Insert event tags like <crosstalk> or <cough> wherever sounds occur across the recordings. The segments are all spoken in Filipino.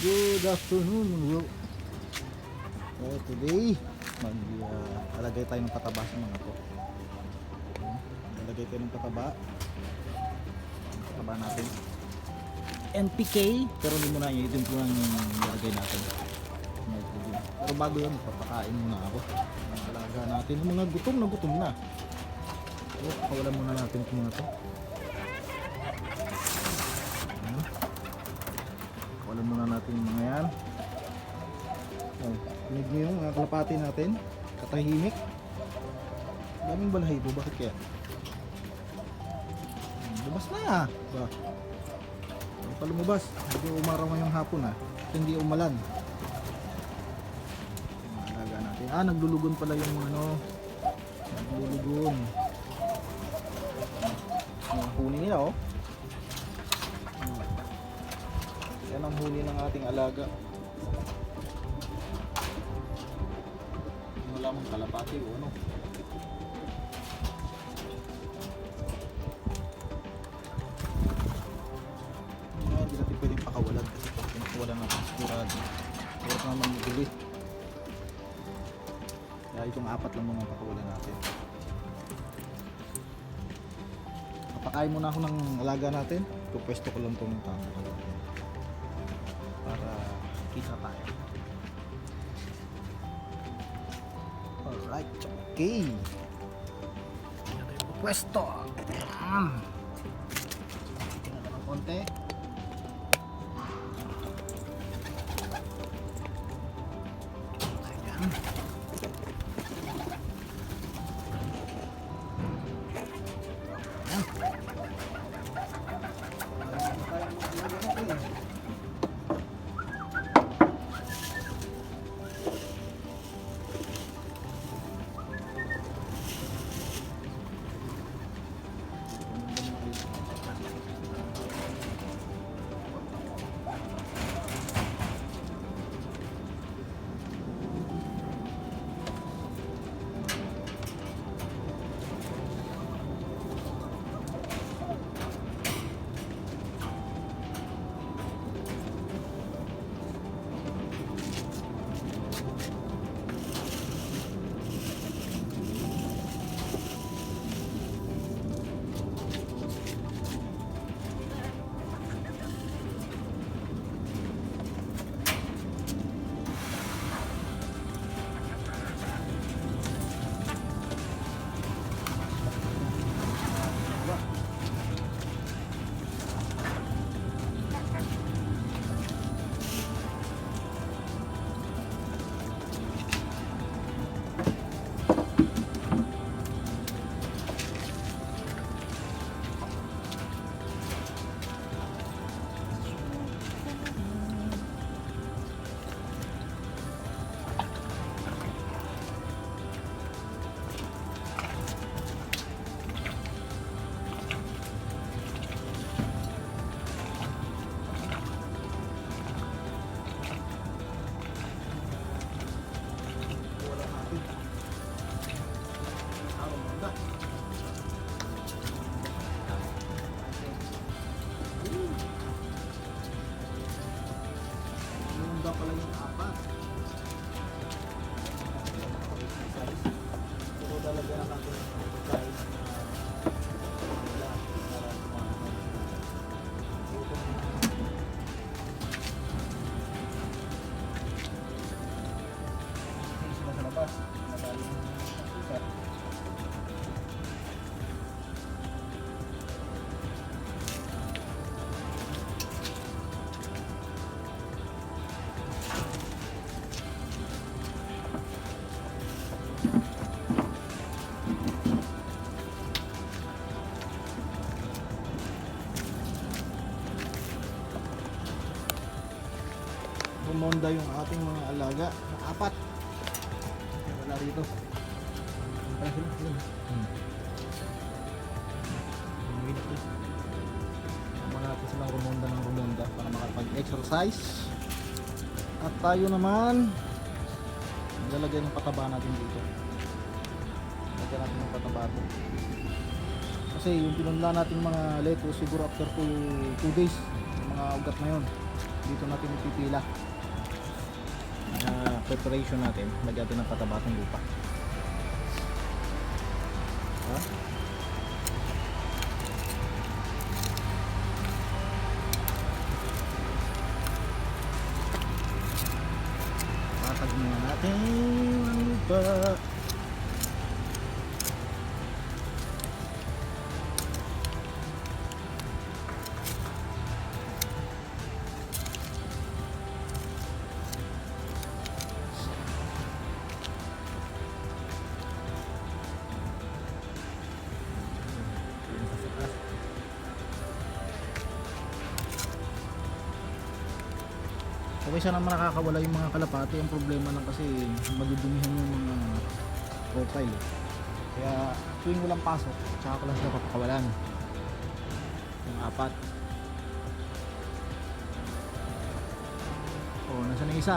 Good afternoon bro. So today, mag uh, alagay tayo ng pataba sa mga to. Alagay tayo ng pataba. Ang pataba natin. NPK, pero hindi muna yun. Ito yung punang nilagay natin. Pero bago yun, papakain muna ako. Ang alaga natin. Yung mga gutom na gutom na. So, pakawalan muna natin ito mga to. Pakawalan muna natin mga yan. Oh, Tinig niyo yung mga kalapati natin. Katahimik. Daming balahibo. Bakit kaya? Lumabas na. Ba? Hindi pa lumabas. Hindi umaraw ngayong hapon ah. At hindi umalan. Alaga natin. Ah, naglulugon pala yung ano. Naglulugon. Ang huni nila oh. Yan ang huni ng ating alaga. Wala mong kalapati o ano. Hindi natin pwedeng pakawalan kasi pag pinakawalan natin sigurado. Hirap naman mabili. Kaya itong apat lang muna pakawalan natin. Papakain muna ako ng alaga natin. Pupwesto ko lang itong tama. Kita tayo. Alright, okay. Ayan. Tingnan natin ng konti. Bumonda yung ating mga alaga apat. Kaya Wala rito. Wala sila. Hmm. Muna natin silang rumonda ng rumonda para makapag-exercise. At tayo naman, maglalagay ng pataba natin dito. Lagyan natin ng pataba to. Kasi yung pinunla natin mga lettuce siguro after 2 days, mga ugat na yun. dito natin ipipila preparation natin lagyan natin ng patabatang lupa ha? patag muna natin ang lupa Okay sana naman nakakawala yung mga kalapati. Ang problema lang kasi madudumihan yung mga profile. Kaya tuwing walang pasok, tsaka ko lang sila papakawalan. Yung apat. Oh, nasa na isa?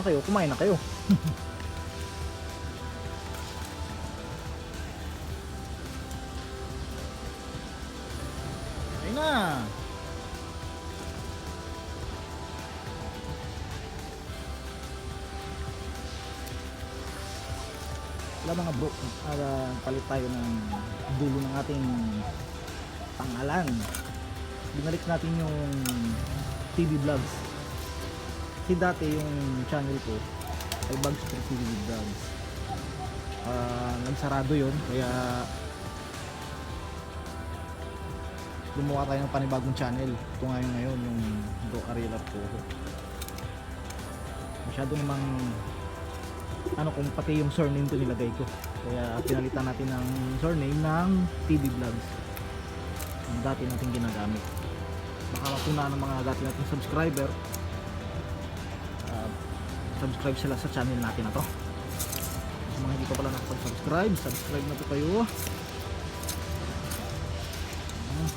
Na kayo, kumain na kayo. <laughs> Ayun na. Wala mga bro, uh, palit tayo ng dulo ng ating pangalan. Binalik natin yung TV vlogs. Kasi dati yung channel ko ay Bugs Street TV vlogs. Ah, nagsarado yon kaya gumawa tayo ng panibagong channel. Ito nga yung ngayon, yung Arela po. Masyado namang ano kung pati yung surname ko nilagay ko kaya pinalitan natin ng surname ng TV Vlogs yung dati natin ginagamit baka mapuna ng mga dati nating subscriber uh, subscribe sila sa channel natin na to sa mga hindi pa pala nakapag-subscribe subscribe na po kayo Ah.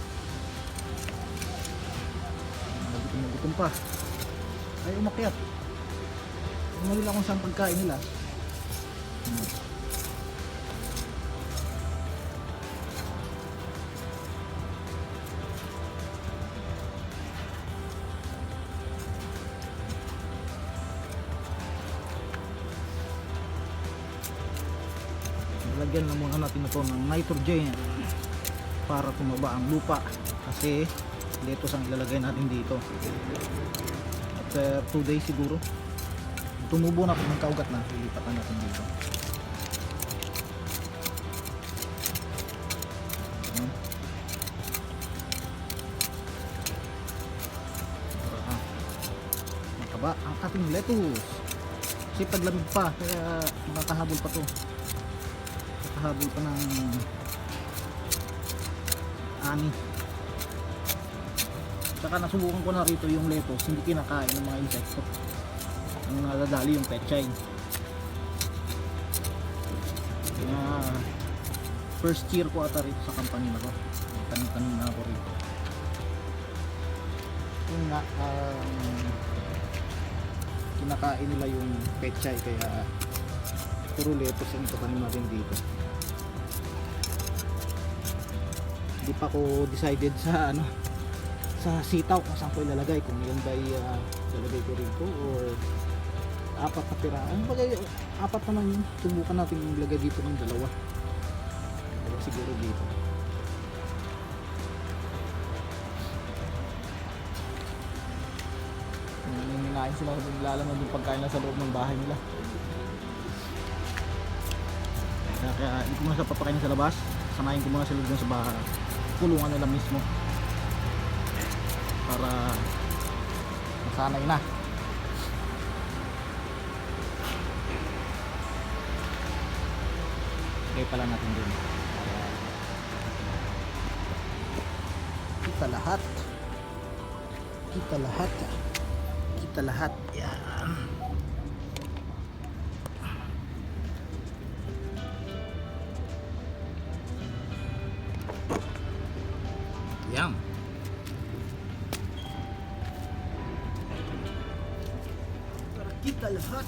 Ah, gutom na gutom pa ay umakyat Umali lang kung saan pagkain nila. Hmm. Lagyan na muna natin ito ng nitrogen para tumaba ang lupa. Kasi lettuce ang ilalagay natin dito. At 2 days siguro tumubo na kung nagkaugat na lilipatan natin dito. Mataba ang ating lettuce. Kasi paglamig pa kaya matahabol pa to matahabol pa ng ani. Saka nasubukan ko na rito yung lettuce hindi kinakain ng mga insekto. Ang nadadali yung pechay. Kaya first year ko ata rito sa company na to. Tanim-tanim na ako rito. Yung nga um, kinakain nila yung pechay kaya puro lettuce ang ipatanim natin dito hindi pa ako decided sa ano sa sitaw kung saan ko ilalagay. Kung yan ba uh, ilalagay ko rito or apat na tira ano ba apat naman yun subukan natin ilagay dito ng dalawa. Dalawa siguro dito. Nangingain sila kung nilalaman yung pagkain na sa loob ng bahay nila. Kaya, kaya hindi ko muna sa papakain sa labas. Samayin ko muna sila dun sa bahay kulungan nila mismo. Para masanay na. Okay pala natin dun para kita lahat. Kita lahat. Kita lahat. Yan. yeah. Kita lahat.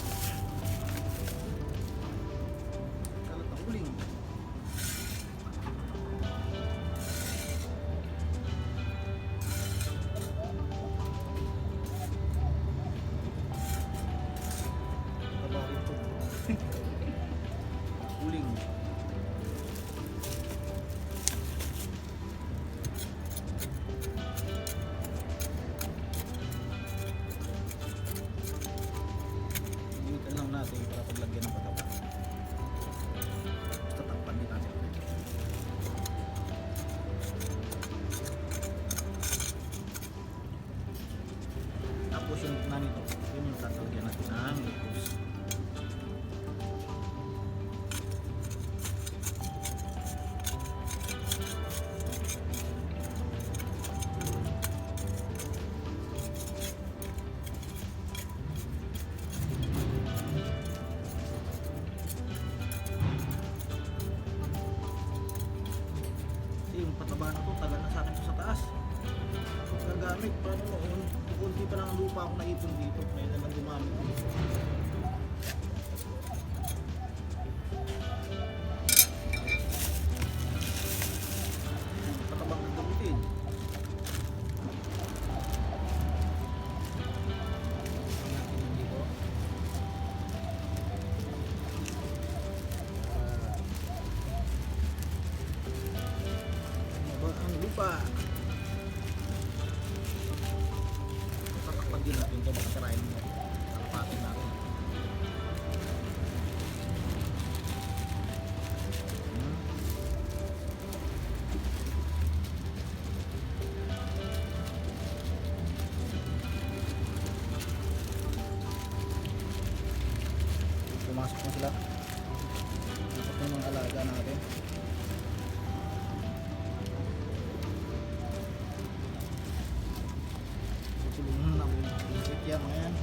Yung isip yan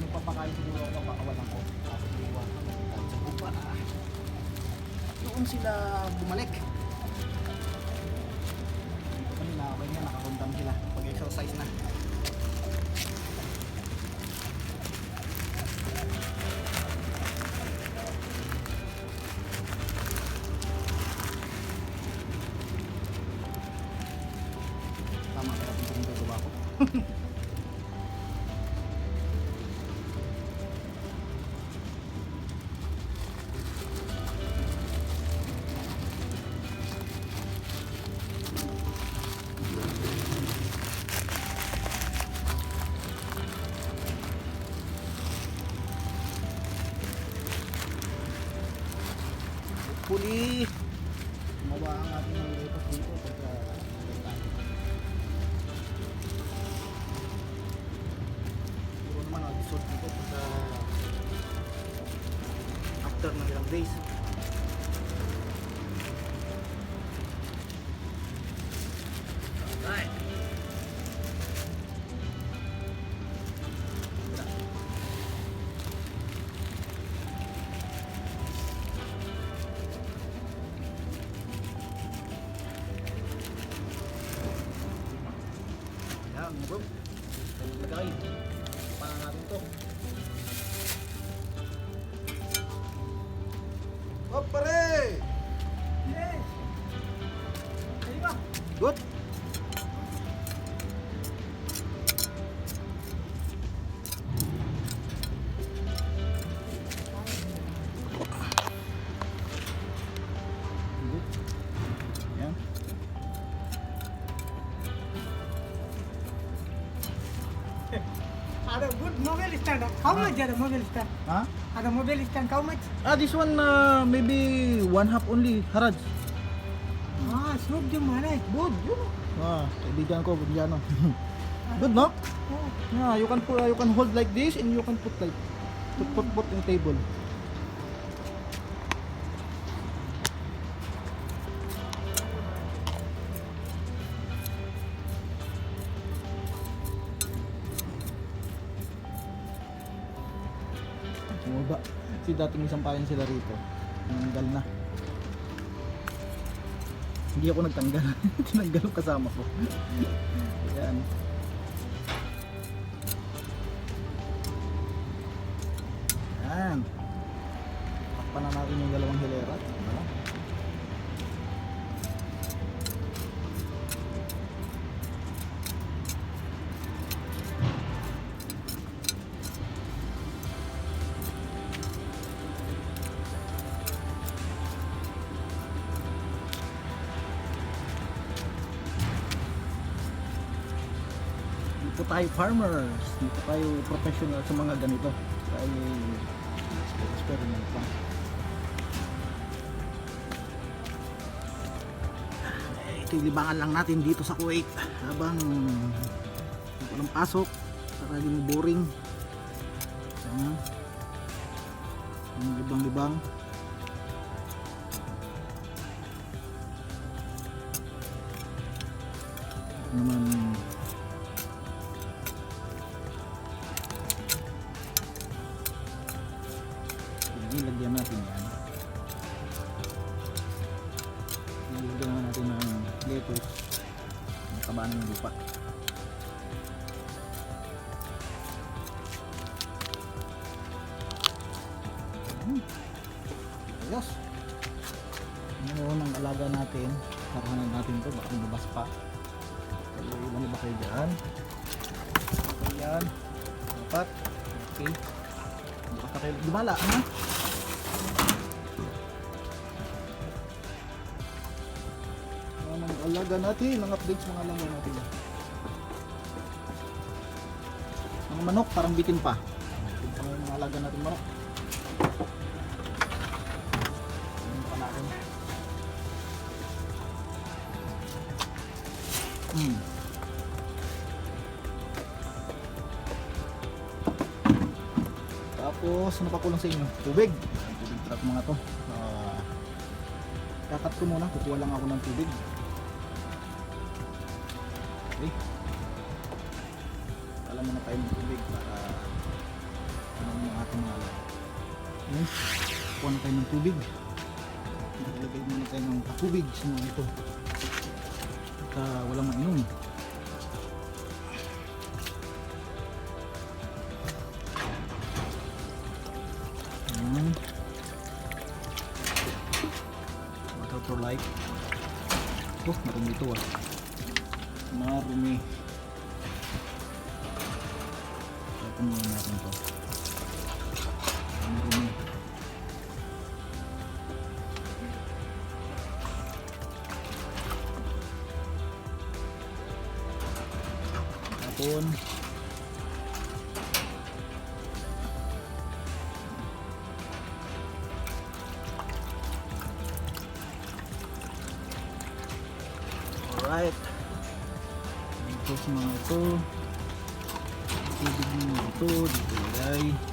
mo papakain siguro ako papakawalan ko. Tapos iwan ko sa lupa. ah. Doon sila bumalik. Dito kanina okay nga nakakundam sila pag exercise na. Hopefully, Yan, mga bro. Lagay. Paano natin to? Hop, pare! Much are the mobile stand? Ha? Ada mobile stand how much? Ah, this one uh, maybe one half only, Haraj. Ah, soup the manage. Good, yun. Ah, kaibigan ko, Indiano. <laughs> Good, no? Oh, Yeah, you can put, uh, you can hold like this and you can put like put put, put in table. Kasi dating isang payan sila rito. Tinanggal na. Hindi ako nagtanggal. <laughs> Tinanggal ang kasama ko. <laughs> Ayan. Ayan. Tayo farmers. Dito tayo professional sa mga ganito. Tayo experiment lang. Eh, Ito yung libangan lang natin dito sa Kuwait habang walang pasok para hindi boring. Ayan. Yung libang-libang. naman pa. Kaya ilan ba kayo dyan? Ayan. Dapat. Okay. Baka kayo gumala, ha? Ang alaga natin, ang updates mga alam natin. Mga manok, parang bitin pa. Bitin pa mga alaga natin manok. Hmm. Tapos, ano pa kulang sa inyo? Tubig. Tubig truck mga to. Ah, kakat ko muna. Kukuha lang ako ng tubig. Okay. Alam mo na tayo ng tubig para ano yung ating mga. Okay. Kuha na tayo ng tubig. Ilagay muna tayo ng tubig sa mga ito. Ah, walang mainom. Ayan. Water for life. Oh, marumi ito ah. Marumi. Ito muna natin to. Alright. Dito sa mga ito. Tubig mo ito. Dito ilagay.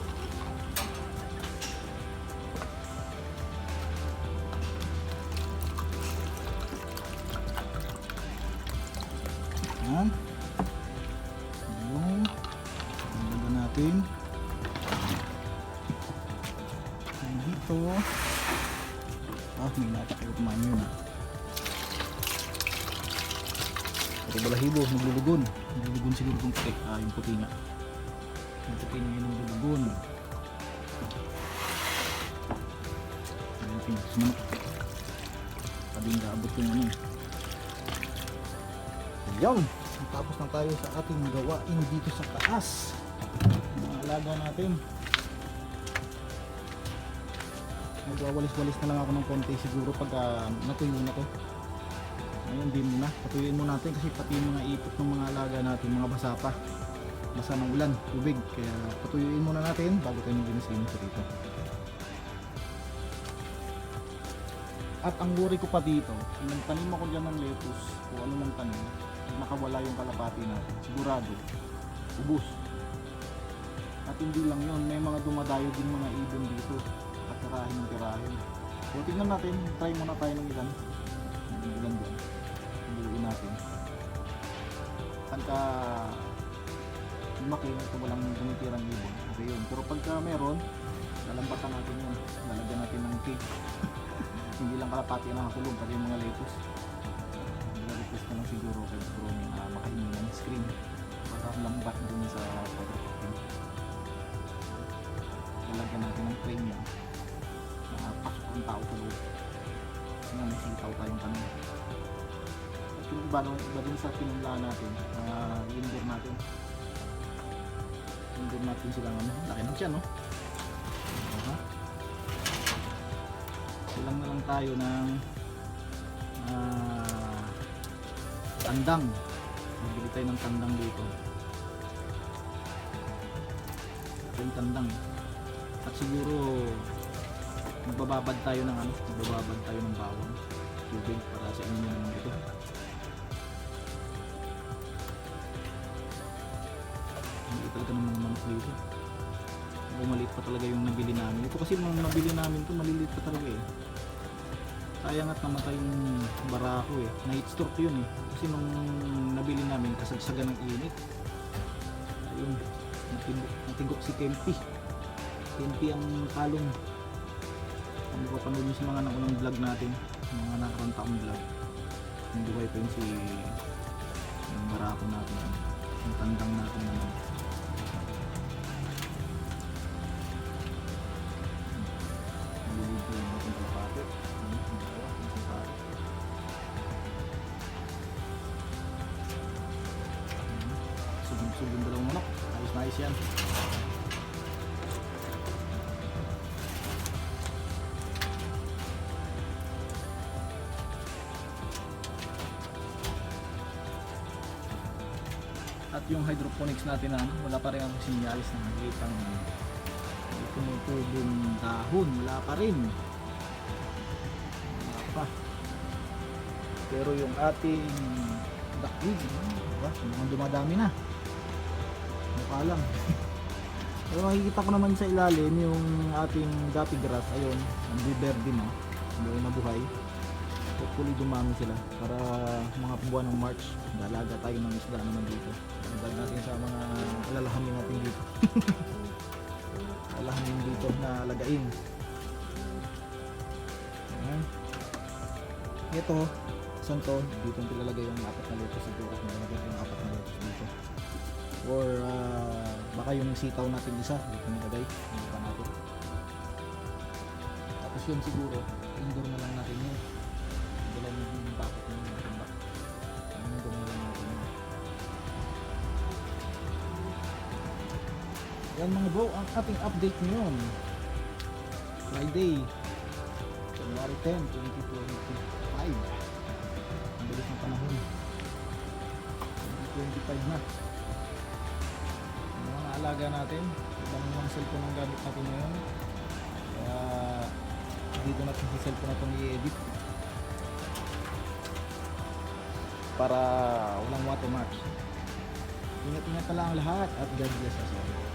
Sabing kaabot yung ano. Ayan! Tapos na tayo sa ating gawain dito sa taas. Mga alaga natin. Magwawalis-walis na lang ako ng konti siguro pag ah, natuyo na to. Ngayon di muna, patuyuin mo natin kasi pati yung mga ipot ng mga alaga natin, mga basa pa. Basa ng ulan, tubig. Kaya patuyuin muna natin bago tayo maglinis-linis dito. At ang worry ko pa dito, nung tanim ako dyan ng lettuce, o ano ng tanim, nakawala yung kalapati natin, sigurado, ubus. At hindi lang yun, may mga dumadayo din mga ibon dito, at tirahin. So tingnan natin, try muna tayo ng ilan. Ng ilan dyan. Iluin natin. Pagka lumaki ito walang tumitirang ibon. Okay yun. Pero pagka meron, lalambatan natin yun. Lalagyan natin ng cage. Hindi lang kalapati ang nakakulong, pati yung mga lettuce. Nag-request lang siguro kay Bro na makainin ng screen para lambat dun sa photocopy. Lalagyan natin ng frame yan. Nakapasok ang tao loob. Kasi nga may sitaw tayong tanong. At yung iba, iba din sa pinunlaan natin, uh, indoor natin. Indoor natin silang ano, laki ng siya no. Tayo ng ah, tandang. Magbili tayo ng tandang dito. Ito yung tandang. At siguro magbababad tayo ng ano, magbababad tayo ng bawang. Tubig para sa inyo naman ito. Hindi talaga ng mga manok dito. O maliit pa talaga yung nabili namin. Ito kasi nung nabili namin to maliliit pa talaga eh. Sayang at namatay yung barako eh. Night stroke yun eh. Kasi nung nabili namin kasagsagan ng init. Ayun, natigok, natigok si Kempi. Kempi ang kalong. Kung mapapanood nyo sa mga naunang vlog natin, mga nakarang taong vlog. Yung buhay pa yun si yung barako natin. Yung tandang natin naman. Nalilid ko Ano. Sugod-sugod yung dalawang manok. Ayos na ayos yan. At yung hydroponics natin na wala pa rin ang sinyalis na nakikita ng tumutubong dahon. Wala pa rin. Pero yung ating duckweed, diba? mukhang dumadami na. Mukha lang. <laughs> Pero makikita ko naman sa ilalim yung ating dati grass, ayun, nandiberde na, hindi na buhay. Hopefully dumami sila para mga buwan ng March, dalaga tayo ng isda naman dito. Dagdag natin sa mga alalahanin natin dito. <laughs> alalahanin dito na lagain. Ayan. Ito, saan to? Dito yung pilalagay yung apat na lettuce siguro. Nilagay yung apat na lettuce dito. Or ah, baka yung sitaw natin isa, dito nilagay. Hindi pa natin. Tapos yun siguro, indoor na lang natin yun. Dala yung bakit na yun natin ba? Indoor na lang natin yun. Yan mga bro, ang ating update ngayon. Friday, January 10, 2025. Bilis ng panahon. 2025 na. Yung mga alaga natin, ibang mga cellphone ang gamit natin ngayon. Kaya dito natin sa cellphone na itong i-edit. Para walang watermarks. Ingat-ingat na lang ang lahat at God bless us all.